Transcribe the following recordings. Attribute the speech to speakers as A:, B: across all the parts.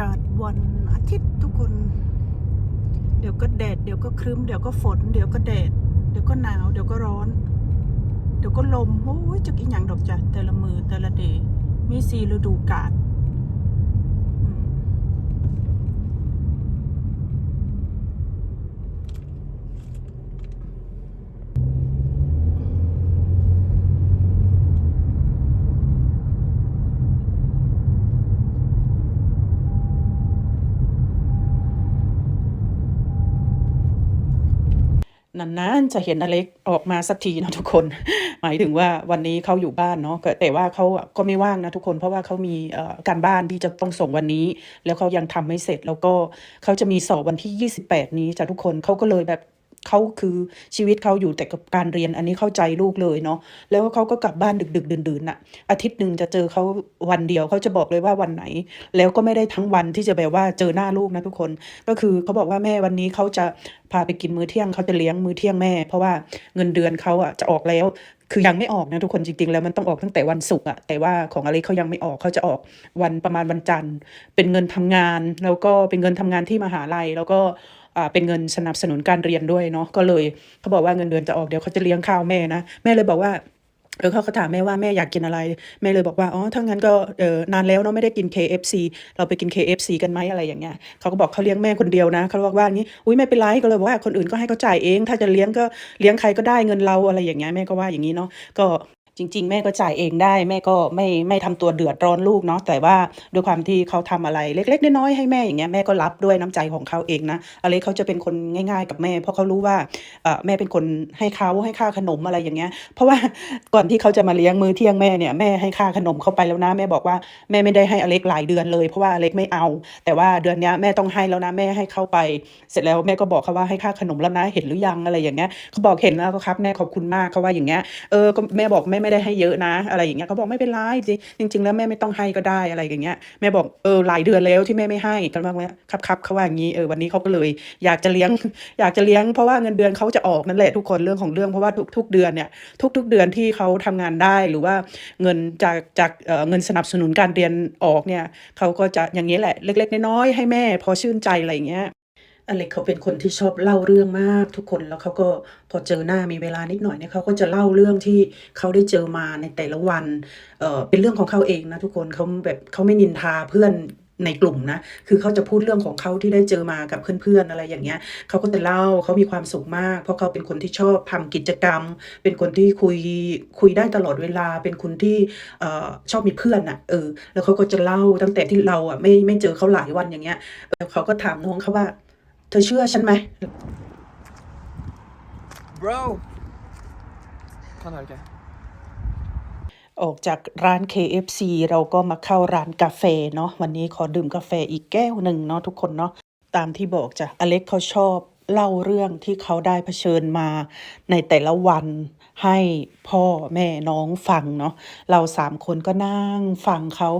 A: ากาศวันอาทิตย์ทุกคน เดี๋ยวก็แดด เดี๋ยวก็ครึ้ม เดี๋ยวก็ฝน เดี๋ยวก็แดด เดี๋ยวก็หนาว เดี๋ยวก็ร้อน เดี๋ยวก็ลม โอ้ยจะกินอย่างดอกจ้ะแต่ละมือแต่ละเดย์มีสีฤดูกาล นานๆจะเห็นอเล็กออกมาสักทีนะทุกคน หมายถึงว่าวันนี้เขาอยู่บ้านเนาะแต่ว่าเขาก็ไม่ว่างนะทุกคนเพราะว่าเขามีการบ้านที่จะต้องส่งวันนี้ แล้วเขายังทำไม่เสร็จแล้วก็เขาจะมีสอบวันที่ 28 นี้จ้ะทุกคนเขาก็เลยแบบ เขาคือชีวิตเขาอยู่แต่กับการเรียนอันนี้เข้าใจลูกเลยเนาะแล้วเขาก็กลับบ้านดึกๆดื่นๆน่ะ อาทิตย์หนึ่งจะเจอเขาวันเดียวเขาจะบอกเลยว่าวันไหน แล้วก็ไม่ได้ทั้งวันที่จะแบบว่าเจอหน้าลูกนะทุกคน ก็คือเขาบอกว่าแม่วันนี้เขาจะพาไปกินมื้อเที่ยงเขาจะเลี้ยงมื้อเที่ยงแม่ เพราะว่าเงินเดือนเขาอะจะออกแล้วคือยังไม่ออกนะทุกคนจริงๆแล้วมันต้องออกตั้งแต่วันศุกร์อะแต่ว่าของอะไรเขายังไม่ออกเขาจะออกวันประมาณวันจันทร์ เป็นเงินทำงาน แล้วก็เป็นเงินทำงานที่มหาลัยแล้วก็ เป็นเงินสนับสนุนการเรียนด้วยเนาะก็เลยเขาบอกว่าเงินเดือนจะออกเดี๋ยวเขาจะเลี้ยงข้าวแม่นะแม่เลยบอกว่าเออเขาก็ถามแม่ว่าแม่อยากกินอะไร แม่เลยบอกว่าอ๋อถ้างั้นก็เออนานแล้วเนาะไม่ได้กิน KFC เราไปกิน KFC กันไหมอะไรอย่างเงี้ยเขาก็บอกเขาเลี้ยงแม่คนเดียวนะเขาบอกว่าอย่างนี้อุ้ยไม่เป็นไรก็เลยบอกว่าคนอื่นก็ให้เขาจ่ายเอง ถ้าจะเลี้ยงก็เลี้ยงใครก็ได้เงินเราอะไรอย่างเงี้ยแม่ก็ว่าอย่างนี้เนาะก็ จริง ๆ แม่ก็จ่ายเองได้ แม่ก็ไม่ไม่ทำตัวเดือดร้อนลูกเนาะแต่ว่าด้วยความที่เขาทำอะไรเล็ก ๆ น้อยๆให้แม่อย่างเงี้ยแม่ก็รับด้วยน้ำใจของเขาเองนะอะไรเขาจะเป็นคนง่าย ๆ กับแม่ เพราะเขารู้ว่าเอ่อแม่เป็นคนให้เขาให้ค่าขนมอะไรอย่างเงี้ย เพราะว่าก่อนที่เขาจะมาเลี้ยงมื้อเที่ยงแม่เนี่ยแม่ให้ค่าขนมเขาไปแล้วนะแม่บอกว่าแม่ไม่ได้ให้อเล็กหลายเดือนเลยเพราะว่าอเล็กไม่เอา แต่ว่าเดือนเนี้ยแม่ต้องให้แล้วนะแม่ให้เข้าไป เสร็จแล้วแม่ก็บอกเขาว่าให้ค่าขนมแล้วนะเห็นหรือยังอะไรอย่างเงี้ยเขาบอกเห็นแล้วครับแม่ขอบคุณมากเขาว่าอย่างเงี้ยเออก็แม่บอกแม่ไม่ได้ให้เยอะนะ อะไรอย่างเงี้ยเขาบอกไม่เป็นไรจริงจริงๆแล้วแม่ไม่ต้องให้ก็ได้อะไรอย่างเงี้ยแม่บอกเออหลายเดือนแล้วที่แม่ไม่ให้กันบ้างแล้วครับครับเขาว่าอย่างนี้เออวันนี้เขาก็เลย อยากจะเลี้ยงอยากจะเลี้ยงเพราะว่าเงินเดือนเขาจะออกนั่นแหละทุกคนเรื่องของเรื่องเพราะว่าทุกทุกเดือนเนี่ยทุก ๆ เดือนที่เขาทำงานได้หรือว่าเงินจากจากเออเงินสนับสนุนการเรียนออกเนี่ยเขาก็จะอย่างนี้แหละเล็ก ๆ น้อยๆให้แม่พอชื่นใจอะไรอย่างเงี้ย อเล็กเขาเป็นคนที่ชอบเล่าเรื่องมากทุกคนแล้วเขาก็พอเจอหน้ามีเวลานิดหน่อยเนี่ยเขาก็จะเล่าเรื่องที่เขาได้เจอมาในแต่ละวันเออเป็นเรื่องของเขาเองนะทุกคนเขาแบบเขาไม่นินทาเพื่อนในกลุ่มนะ คือเขาจะพูดเรื่องของเขาที่ได้เจอมากับเพื่อนๆอะไรอย่างเงี้ย เขาก็จะเล่าเขามีความสุขมาก เพราะเขาเป็นคนที่ชอบทำกิจกรรม เป็นคนที่คุยคุยได้ตลอดเวลา เป็นคนที่เอ่อชอบมีเพื่อนอะ เออ แล้วเขาก็จะเล่าตั้งแต่ที่เราอะไม่ไม่เจอเขาหลายวันอย่างเงี้ยเเขาก็ถามน้องเขาว่า เธอเชื่อฉันไหม
B: Bro! Kan høre, OK.
A: ออกจากร้าน KFC เราก็มาเข้าร้านกาแฟเนาะวันนี้ขอดื่มกาแฟอีกแก้วหนึ่งเนาะทุกคนเนาะตามที่บอกจ้ะอเล็กเขาชอบเล่าเรื่องที่เขาได้เผชิญมาในแต่ละวัน ให้พ่อแม่น้องฟังเนาะเราสามคนก็นั่งฟังเขา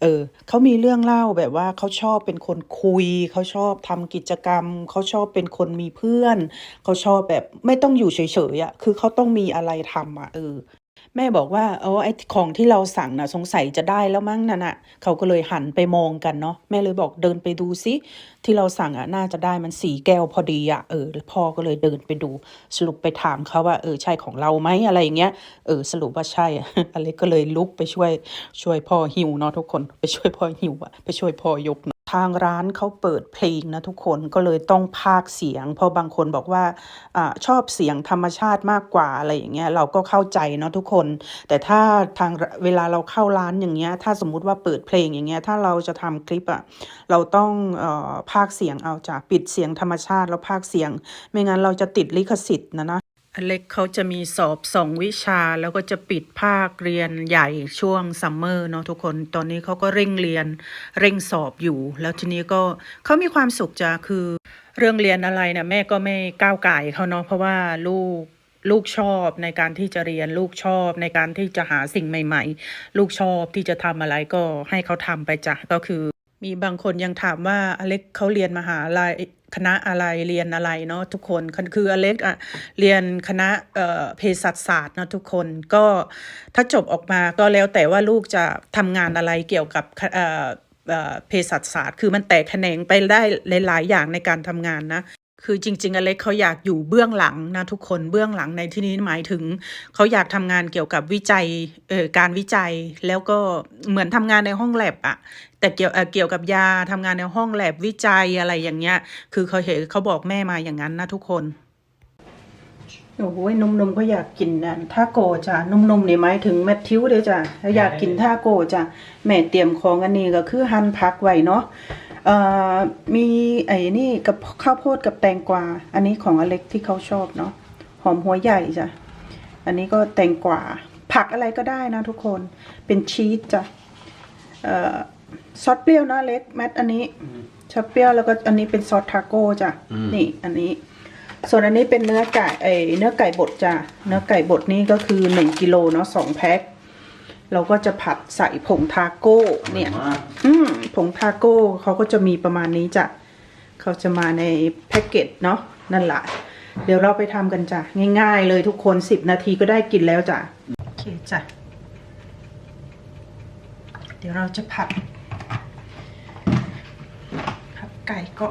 A: เออเขามีเรื่องเล่าแบบว่าเขาชอบเป็นคนคุย เขาชอบทำกิจกรรม เขาชอบเป็นคนมีเพื่อน เขาชอบแบบไม่ต้องอยู่เฉยๆอะคือเขาต้องมีอะไรทำอะเออ แม่บอกว่าเออไอ้ของที่เราสั่งน่ะสงสัยจะได้แล้วมั้งนั่นน่ะเขาก็เลยหันไปมองกันเนาะแม่เลยบอกเดินไปดูซิที่เราสั่งอะน่าจะได้มันสีแก้วพอดีอะเออพ่อก็เลยเดินไปดูสรุปไปถามเขาว่าเออใช่ของเราไหมอะไรอย่างเงี้ยเออสรุปว่าใช่อะอเล็กก็เลยลุกไปช่วยช่วยพ่อหิวเนาะทุกคนไปช่วยพ่อหิวอะไปช่วยพ่อยก ทางร้านเขาเปิดเพลงนะทุกคนก็เลยต้องพากเสียง เพราะบางคนบอกว่าอชอบเสียงธรรมชาติมากกว่าอะไรอย่างเงี้ยเราก็เข้าใจเนาะทุกคน แต่ถ้าทางเวลาเราเข้าร้านอย่างเงี้ยถ้าสมมุติว่าเปิดเพลงอย่างเงี้ยถ้าเราจะทำคลิปอะเราต้องออพากเสียงเอาจากปิดเสียงธรรมชาติแล้วพากเสียง ไม่งั้นเราจะติดลิขสิทธิ์นะนะ อเล็กเขาจะมีสอบสองวิชาแล้วก็จะปิดภาคเรียนใหญ่ช่วงซัมเมอร์เนาะทุกคนตอนนี้เขาก็เร่งเรียนเร่งสอบอยู่ แล้วทีนี้ก็เขามีความสุขจ้ะคือ เรื่องเรียนอะไรเนี่ยแม่ก็ไม่ก้าวไก่เขาเนาะเพราะว่าลูกลูกชอบในการที่จะเรียนลูกชอบในการที่จะหาสิ่งใหม่ ๆ ลูกชอบที่จะทำอะไรก็ให้เขาทำไปจ้ะก็คือ มีบางคนยังถามว่าอเล็กเขาเรียนมหาลัยคณะอะไรเรียนอะไรเนาะทุกคนคืออเล็กอะเรียนคณะเอ่อเภสัชศาสตร์เนาะทุกคนก็ถ้าจบออกมาก็แล้วแต่ว่าลูกจะทำงานอะไรเกี่ยวกับเอ่อ
C: เอ่อเภสัชศาสตร์ คือมันแตกแขนงไปได้หลาย ๆ อย่างในการทำงานนะ คือจริง ๆ อเล็กเขาอยากอยู่เบื้องหลังนะทุกคนเบื้องหลังในที่นี้หมายถึงเขาอยากทำงานเกี่ยวกับวิจัยเอ่อการวิจัยแล้วก็เหมือนทำงานในห้องแลบอะแต่เกี่ยวเอ่อเกี่ยวกับยาทำงานในห้องแลบวิจัยอะไรอย่างเงี้ย คือเขาเห็นเขาบอกแม่มาอย่างนั้นนะทุกคนโอ้โหนมนมก็อยากกินนะทาโกจ้ะนมนมๆนี่หมายถึงแมทธิวเด้อจ้ะอยากกินท่าโกจ้ะแม่เตรียมของอันนี้ก็คือหั่นผักไว้เนาะ มีไอ้นี่กับข้าวโพดกับแตงกวา อันนี้ของอเล็กที่เขาชอบเนาะหอมหัวใหญ่จ้ะอันนี้ก็แตงกวาผักอะไรก็ได้นะทุกคนเป็นชีสจ้ะเอ่อซอสเปรี้ยวนะอเล็กแมทอันนี้ซอสเปรี้ยวแล้วก็อันนี้เป็นซอสทาโก้จ้ะนี่อันนี้ ส่วนอันนี้เป็นเนื้อไก่เอยเนื้อไก่บดจ้ะเนื้อไก่บดนี่ก็คือหนึ่งกิโลเนาะสองแพ็ค เราก็จะผัดใส่ผงทาโก้ เนี่ย อืมผงทาโก้เขาก็จะมีประมาณนี้จ้ะเขาจะมาในแพ็กเกจเนาะนั่นแหละเดี๋ยวเราไปทำกันจ้ะ ง่ายๆเลยทุกคนสิบนาทีก็ได้กินแล้วจ้ะ โอเคจ้ะ เดี๋ยวเราจะผัดผัดไก่ก่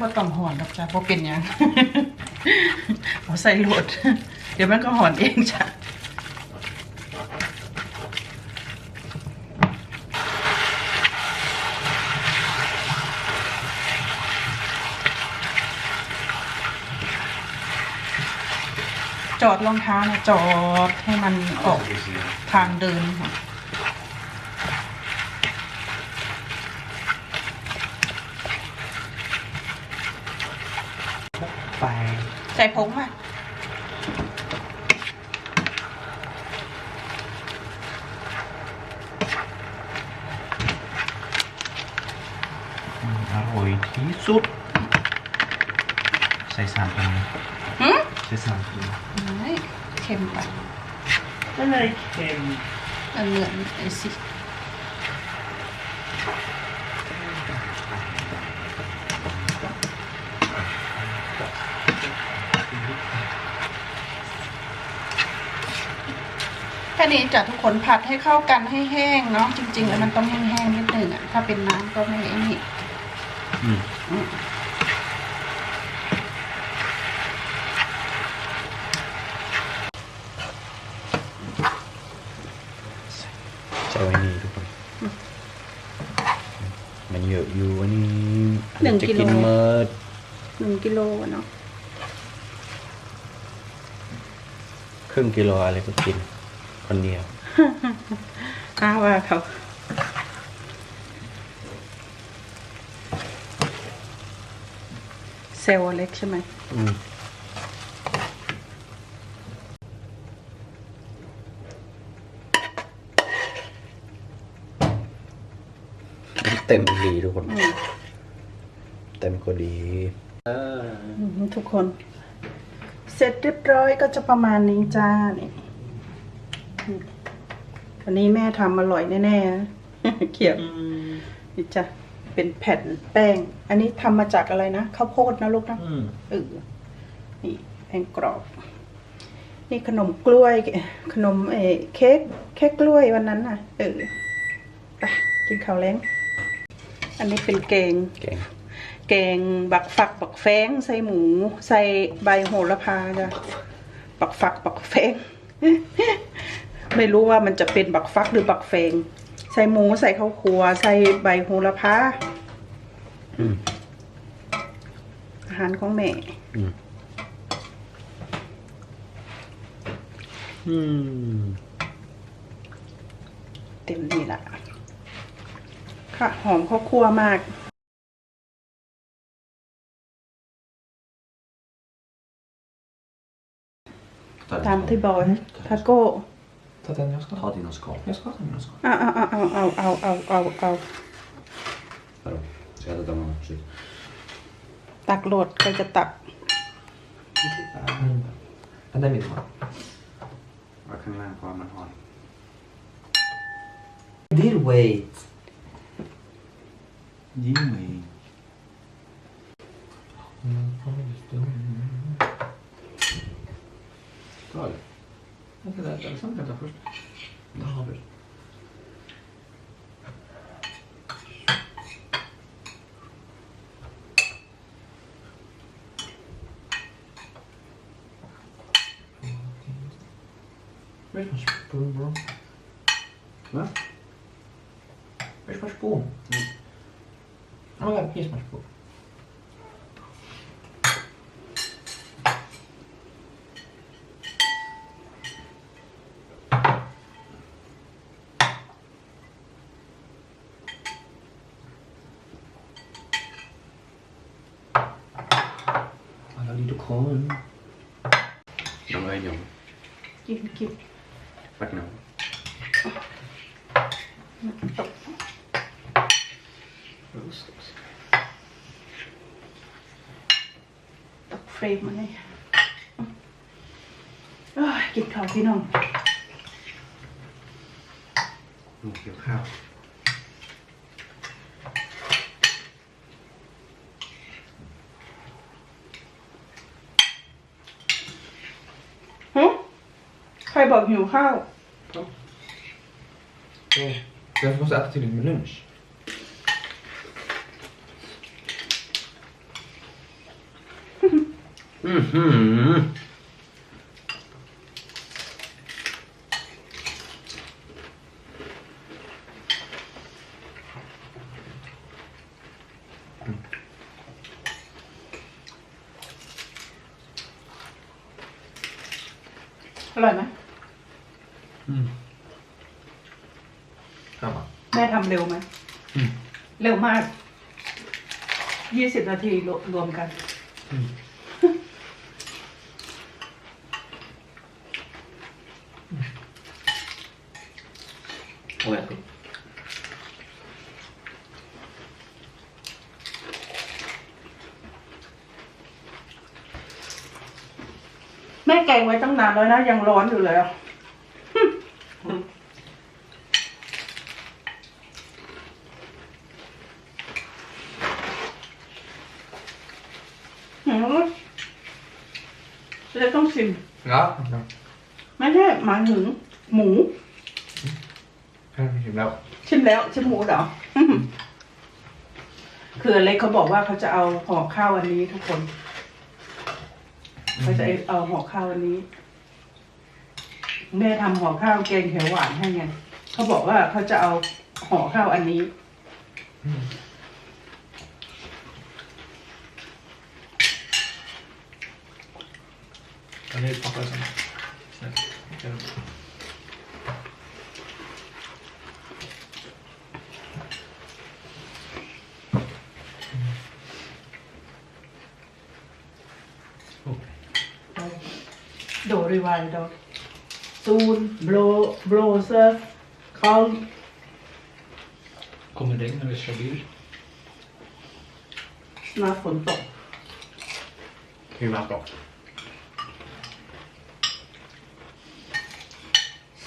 C: บ่ต้องหอนดอกจ้ะบ่เป็นหยังเอาใส่โหลด เดี๋ยวมันก็หอนเองจ้ะจอดรองเท้านะจอดให้มันออกทางเดินค่ะ
D: ไป
C: ใส่ผงมา
E: อร่อยที่สุด ใส่สามอันนะ
C: หืม
E: ใส่สามอัน
C: ไม่เค็มไป
E: ไม่เลยเค็ม
C: เอาเหลืองไอ้สิ นี้จ้ะทุกคนผัดให้เข้ากันให้แห้งเนาะจริงๆแล้วมันต้องแห้งๆนิดหนึ่งอะถ้าเป็นน้ำก็ไม่ไอ้นี่
E: อืม
C: อืม
E: ใส่ไว้นี่ทุกคน มันเยอะอยู่อันนี้
C: หนึ่ง
E: จะ
C: กิโล
E: กินเมิด
C: หนึ่งกิโลอะเนาะ
E: ครึ่งกิโลอะไรก็กิน คนเดียว
C: อ้าว่าเขาเซลล์เล็กใช่ไหม
E: อืมเต็มดีทุกคน
C: อืม
E: เต็มก็ดี
C: อืมทุกคน เสร็จเรียบร้อยก็จะประมาณนี้จ้านี่ อืมวันนี้แม่ทำอร่อยแน่ๆนะเขียวนี่จ้ะเป็นแผ่นแป้ง อันนี้ทำมาจากอะไรนะข้าวโพดนะลูกนะ
E: อืม
C: เออนี่แป้งกรอบ นี่ขนมกล้วย ขนมเออเค้กเค้กกล้วยวันนั้นน่ะ เออไปกินข้าวแล้ง อันนี้เป็นแกง
E: เก่ง
C: แกงบักฝักบักแฟงใส่หมู ใส่ใบโหระพาจ้ะบักฝักบักแฟง ไม่รู้ว่ามันจะเป็นบักฟักหรือบักแฟง ใส่หมูใส่ข้าวคั่วใส่ใบโหระพา
E: อืม
C: อาหารของแม่
E: อืมอืม
C: เต็มนี่ละขค่ะ หอมข้าวคั่วมากตามที่บอกนะทาโก้ Tad ten wnioska? Tad i na skol. Wnioska? Wnioska. Au, au, au, au, au, au,
E: au, au. Halo, zjadam mam szybko.
C: ตักโหลดใครจะตัก
D: อันนั้นมีทอด
E: ว่าข้างล่างความมันหอน
D: Deal wait
E: ยิ่งมี
D: ก็เลย Ongeveer dat dan dat
E: goed. Dat hebben
D: Where's my spoon, bro?
E: Huh?
D: Where's my spoon? Oh, here's my spoon.
E: De är jom.
C: กินกิน
E: Vart nu?
C: ตก
D: Roast.
C: ตกเฟรมมาเลยเอ้ยกินข้าวพี่น้อง
E: หมูเกี่ยวข้าว
C: บอกหิวข้าว
E: Nee,
C: eh, dat was eigenlijk natuurlijk mijn lunch.
D: Mm ำ
C: เร็วไหม
D: อืม
C: เร็วมากยี่สิบนาทีรวรวมกัน
D: Och ät upp.
C: แม่แกงไว้ตั้งนานแล้วนะ ยังร้อนอยู่เลยอะ เลยต้องชิม
D: Ja. ja.
C: ไม่ใช่หมายถึงหมู
D: Här är himla.
C: ชิมแล้วชิมหมูเหรออื้อหือคืออเล็กเขาบอกว่าเขาจะเอาห่อข้าวอันนี้ทุกคนเขาจะเอาห่อข้าวอันนี้ แม่ทำห่อข้าวแกงเขียวหวานให้ไงเขาบอกว่าเขาจะเอาห่อข้าวอันนี้ Ah, nee, ich mach weiter. Schnell. Ja. Oh. Då rewind då. Sol, blå, blåser, kallt.
D: Kommer den när vi kör bil?
C: Snart
D: får du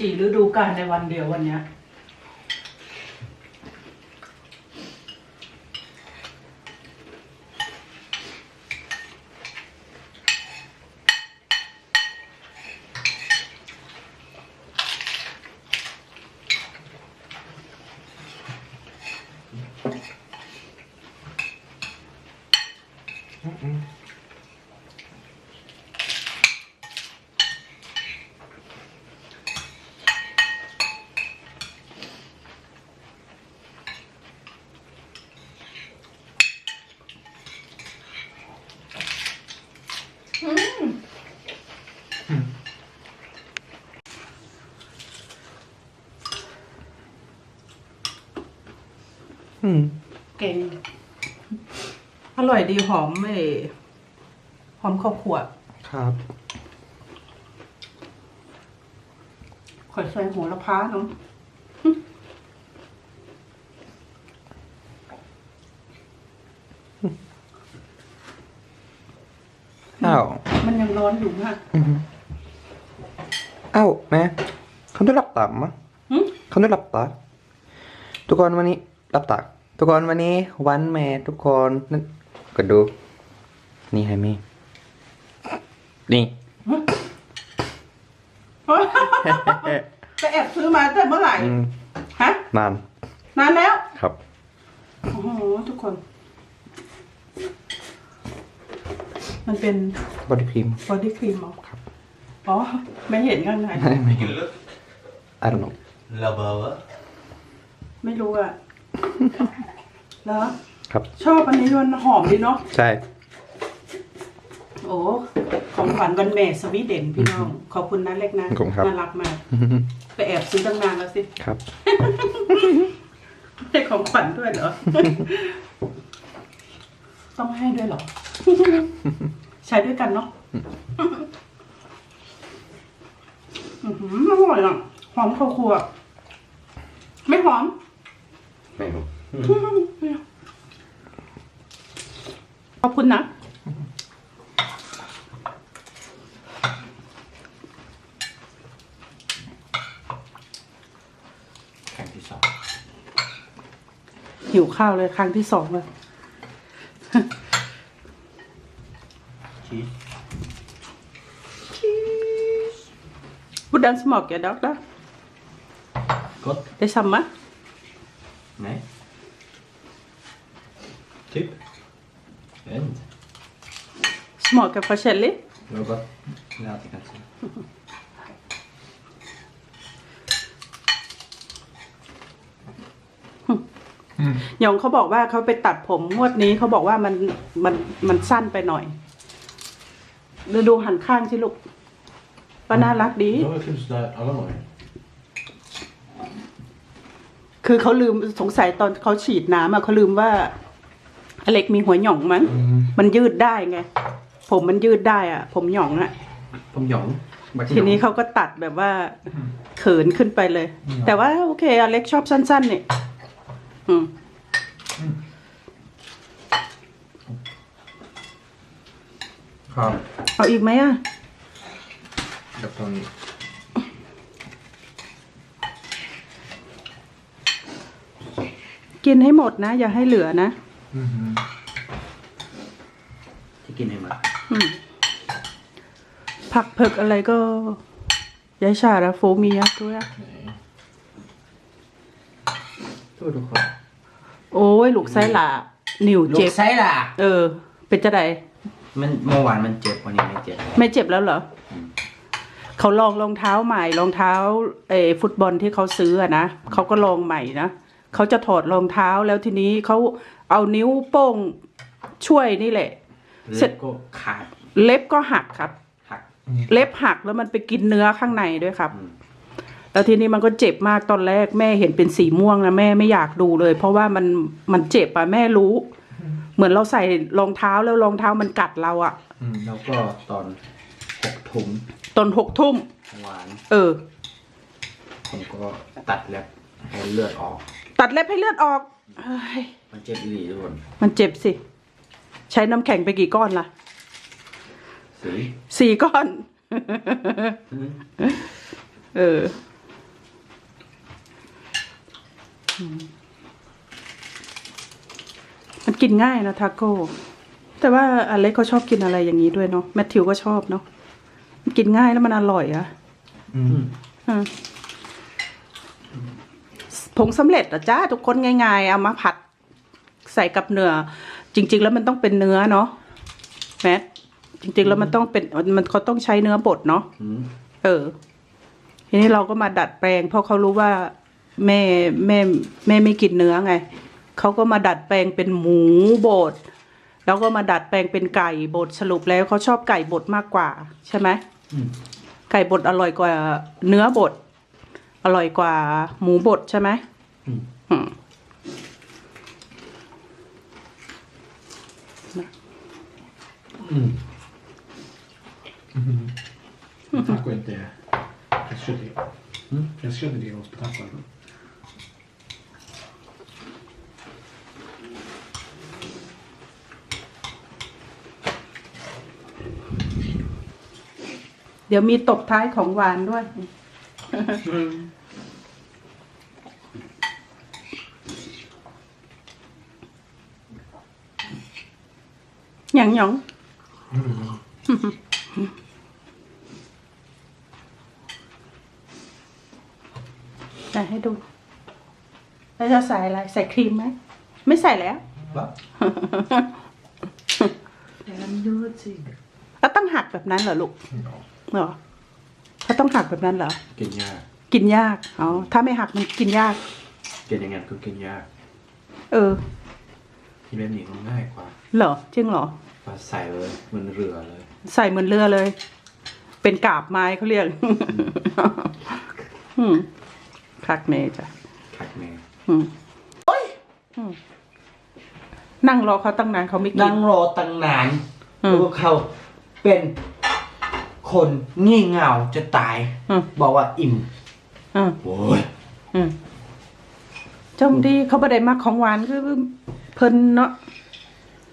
C: สี่ฤดูกาลในวันเดียววันเนี้ย ร่อยดีหอมไอ้หอมข้าวคั่ว
E: ครับ
C: ข่อยใส่โหัวละพาเนาะ
E: อ้าว
C: มันยังร้อนอยู่มาก
E: อ้าวแม่เขาได้รับตามั้ง
C: หึ
E: เขาได้รับตาทุกคนวันนี้รับตาทุกคนวันนี้วันแม่ทุกคนนั่น ก็ดู นี่ให้แม่นี่
C: ไปแอบซื้อมาแต่เมื่อไหร่
E: อืม
C: ฮะ
E: นาน
C: นานแล้ว
E: ครับ
C: โอ้โห ทุกคน มันเป็น
E: บอดี้ครีม
C: บอดี้ครีมเหรออ๋อ ไม่เห็นข้างใน
E: ไม่เห็น I don't know
D: Lababa.
C: ไม่รู้อะแล้ว
E: ครับ
C: ชอบอันนี้มันหอมดีเนาะ
E: ใช่
C: โอ้ของขวัญวันแม่สวีเดนพี่น้อง ขอบคุณนะเล็กนะ
E: ขอบคุณครับ
C: น่ารักมากไปแอบซื้อตั้งนานแล้วสิ
E: ครับ
C: ให้ของขวัญด้วยเหรอ ต้องให้ด้วยเหรอ ใช้ด้วยกันเนาะอื้อหืออร่อยอะหอมข้าวคั่วไม่หอม
E: ไม่รู้
C: ขอบคุณนะ
D: ครั้งที่สอง
C: หิวข้าวเลยครั้งที่สองเลย
D: ชีส
C: Hvordan smaker det da?
D: Gott.
C: Det samme?
D: Nej. Typ. Jag vet inte.
C: Smaker forskjellig?
D: Det var gott. Det hade kanske.
C: หยองเขาบอกว่าเขาไปตัดผมงวดนี้เขาบอกว่ามันมันมันสั้นไปหน่อยดูดูหันข้างสิลูกก็น่ารักดี
D: Jag har kanske där alla gånger.
C: คือเขาลืมสงสัยตอนเขาฉีดน้ำอะเขาลืมว่าอเล็กมีหัวหย่องมั้งมันยืดได้ไง ผมมันยืดได้อะผมหย่องอะ
E: ผมหยอง
C: ทีนี้เขาก็ตัดแบบว่าเขินขึ้นไปเลยแต่ว่าโอเคอเล็กชอบสั้นๆนี่อืม
E: ครับ
C: เอาอีกไหมอะ
E: เดี๋ยวตอนนี้
C: กินให้หมดนะ อย่าให้เหลือนะ
E: ที่กินให้มา
C: อืม ผักเผือกอะไรก็ยายชาละโฟมียักษ์ด้วยอะ
E: ทุกทุกคน
C: โอ้ย ลูกไส้หล่านิ่ว
E: ลู
C: เจ็
E: ก
C: บ
E: ไส้ล่ะ
C: เออ เป็นจะได
E: มันเมื่อวานมันเจ็บวันนี้ไม่เจ็บ
C: ไม่เจ็บแล้วเหรอ เขาลองรองเท้าใหม่รองเท้าเออฟุตบอลที่เขาซื้ออะนะเขาก็ลองใหม่นะเขาจะถอดรองเท้าแล้วทีนี้เขาเอานิ้วโป้งช่วยนี่แหละ เสร็จ
E: เล็บก็ขาด
C: เล็บก็หักครับ
E: หัก
C: เล็บหักแล้วมันไปกินเนื้อข้างในด้วยครับ
E: อืม
C: แล้วทีนี้มันก็เจ็บมากตอนแรกแม่เห็นเป็นสีม่วงนะแม่ไม่อยากดูเลย เพราะว่ามันมันเจ็บอะแม่รู้ เหมือนเราใส่รองเท้าแล้วรองเท้ามันกัดเราอะ
E: อืมแล้วก็ตอนหกถุง
C: ตอนหกทุ่ม
E: หวาน
C: เออ
E: ผมก็ตัดเล็บให้เลือดออก
C: ตัดเล็บให้เลือดออกเฮ้ย
E: มันเจ็บอีหลีทุกคน
C: มันเจ็บสิ ใช้น้ำแข็งไปกี่ก้อนล่ะ
E: สี
C: สี่ก้อน เอออืมมันกินง่ายนะทาโก้ แต่ว่าอเล็กเขาชอบกินอะไรอย่างนี้ด้วยเนาะแมทธิวก็ชอบเนาะมันกินง่ายแล้วมันอร่อยอะ
E: อืม
C: อะผงสำเร็จเหรอจ้าทุกคนง่ายๆ เอามาผัดใส่กับเนื้อ จริง ๆ แล้วมันต้องเป็นเนื้อเนาะแมทจริง ๆ แล้วมันต้องเป็นมันเขาต้องใช้เนื้อบดเนาะ
E: อืม
C: เออ ทีนี้เราก็มาดัดแปลง เพราะเขารู้ว่า แม่แม่แม่ไม่กินเนื้อไงเขาก็มาดัดแปลงเป็นหมูบดแล้วก็มาดัดแปลงเป็นไก่บดสรุปแล้วเขาชอบไก่บดมากกว่า ใช่ไหม
E: อืม
C: ไก่บดอร่อยกว่า เนื้อบดอร่อยกว่า หมูบดใช่ไหม
E: อืม
C: อืม
D: Taco är inte fläskkött i.
E: Mm.
D: Fläskkött är det hos taco.
C: เดี๋ยวมีตบท้ายของหวานด้วยหยั งหยองใส่ให้ดู แล้วจะใส่อะไร ใส่ครีมไหม ไม่ใส่แล้ว
E: Va?
C: แล้วต้องหักแบบนั้นเหรอลูกเหรอเขาต้องหักแบบนั้นเหรอ
E: กินยาก
C: กินยาก อ๋อ ถ้าไม่หักมันกินยาก
E: กินยังไงก็กินยาก
C: เออ
E: ที่แบบนี้มันง่ายกว่า
C: เหรอจริงเหรอ
E: มาใส่เลยเหมันเรือเลย
C: ใส่เหมือนเรือเลย เป็นกาบไม้เขาเรียก อืมคักเนจ้ะ
E: คักแม่
C: อืมอืมนั่งรอเขาตั้งนานเขาไม่กิ
E: นั่
C: น
E: งรอตั้งนาน
C: อืม
E: แล้วเขาเป็นคนงี่เง่าจะตาย
C: อืม
E: บอกว่าอิ่ม
C: อืม
E: โอ้ย
C: อืมจมดีเขาบ่ได้มักของหวานคือ เพิ่นเนาะ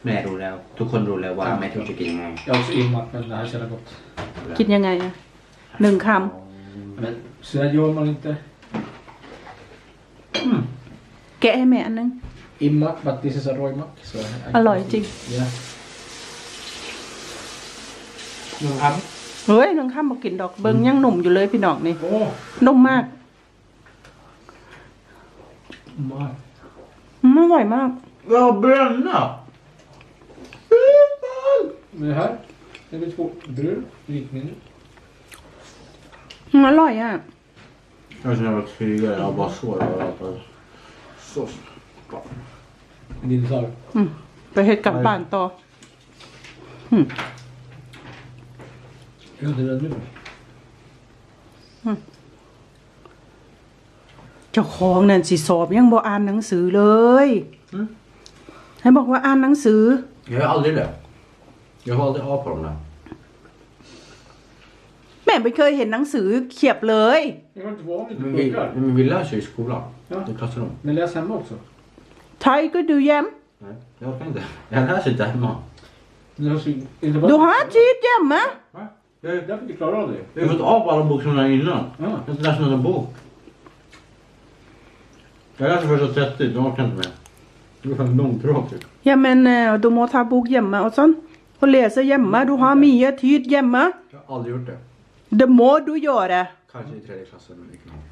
E: แม่รู้แล้ว ทุกคนรู้แล้วว่าแม่ทุกจะกินยังไง
D: Jag har också immat men det här känner gott.
C: กินยังไงอะหนึ่งค
D: Men så här gör man inte. ำ
C: แกะให้แม่อันนึง
D: Immat but this is a rojmak. Så I-
C: อร่อยจริง
D: Yeah.
E: หนึ่งครับ
C: เฮ้ยหนึ่งคำบอกกินดอกเบิงยังหนุ่มอยู่เลยพี่น้องนี่
D: Åh!
C: นุ่มมาก
D: Man.
C: อืมอร่อยมาก
E: เราเบรนน่ะ
D: Men det här. Det blir två brun. Lite mindre.
C: อืมอร่อยอะ
E: Jag känner att kriga, jag har bara svårt att äta sås.
D: Din sal.
C: อืมไปเฮ็ดกับบ้านต่อ
D: Är du inte rädd nu?
C: เจ้าของนั่นสิสอบยังบ่อ่านหนังสือเลย
E: Mm.
C: ให้บอกว่าอ่านหนังสือ
E: Jag gör aldrig det. Jag har aldrig A på dem där.
C: แม่ไม่เคยเห็นหนังสือเขียบเลย
D: Det var inte vanligt.
E: Men
D: Du
E: vi,
D: pluggar.
E: men vi läser ju i skolan.
D: Ja.
E: I klassrum.
D: Men läs hemma också.
C: ไทยก็ดูแย้ม
E: Nej, jag orkar inte. Jag läser inte hemma.
D: Du har, så, inte
C: ดู
D: bara...
C: ฮาจีดแย้มมะ
E: Va? Jag, jag,
D: Därför du klarar av det.
E: jag har fått A på alla bokstäverna innan.
D: Ja.
E: Jag har inte läst någon bok. Jag läser första 30, då orkar jag inte mer. Det var fan långtråkigt.
C: Ja men eh, du må ta bok hjemme og sånn. Og lese hjemme. Du har mye tid hjemme.
E: Jag har aldrig gjort det.
C: Det må du gjøre.
E: Kanske i tredje klassen, men inte någon.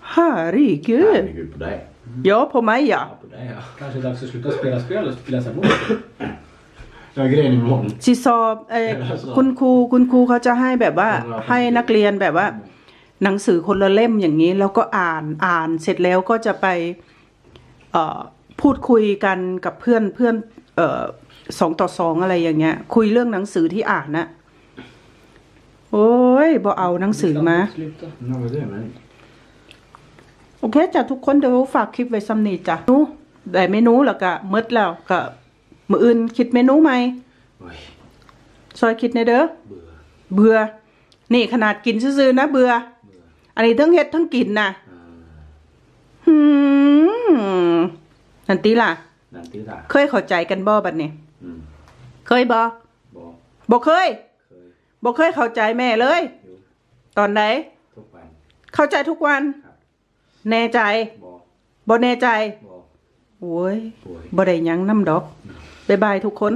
C: Herregud.
E: Herregud, på dig.
C: Ja, på meg, ja.
E: Ja, på dig ja.
D: Kanske är dags att sluta spela spel och läsa bok.
E: Jag har grejen imorgon.
C: สิสอบเออคุณครูคุณครูเขาจะให้แบบว่าให้นักเรียนแบบว่า หนังสือคนละเล่มอย่างนี้ แล้วก็อ่านอ่านเสร็จแล้วก็จะไปเอ่อ พูดคุยกันกับเพื่อนเพื่อนเอ่อสองต่อสองอะไรอย่างเงี้ย คุยเรื่องหนังสือที่อ่านนะโอ้ยบ่เอาหนังสือมา
D: Sluta.
E: Ja, vad är det men?
C: โอเคจ้ะทุกคนเดี๋ยวฝากคลิปไว้ซ้ำนี้จ้ะหนูได้เมนูแล้วก็หมดแล้วก็มื้ออื่นคิดเมนูใหม่
E: Oj,
C: ซอยคิดในเด้อ
E: bur.
C: เบื่อ นี่ขนาดกินซื่อๆนะเบื่อ อันนี้ทั้งเฮ็ดทั้งกินนะหืม นันตีล่ะ
E: Den tittar.
C: เคยเข้าใจกันบ่บัดนี้
E: Mm.
C: เคยบ่
E: Bra.
C: บ่เคย
E: Köj.
C: บ่เคยเข้าใจแม่เลย
E: Jo.
C: ตอนไหน
E: Toppen.
C: เข้าใจทุกวัน
E: ครับ
C: แน่ใจ
E: Bra.
C: บ่แน่ใจ
E: Bra.
C: โอ้ย
E: Oj.
C: บ่ได้หยังนำดอกบ๊ายบายทุกคน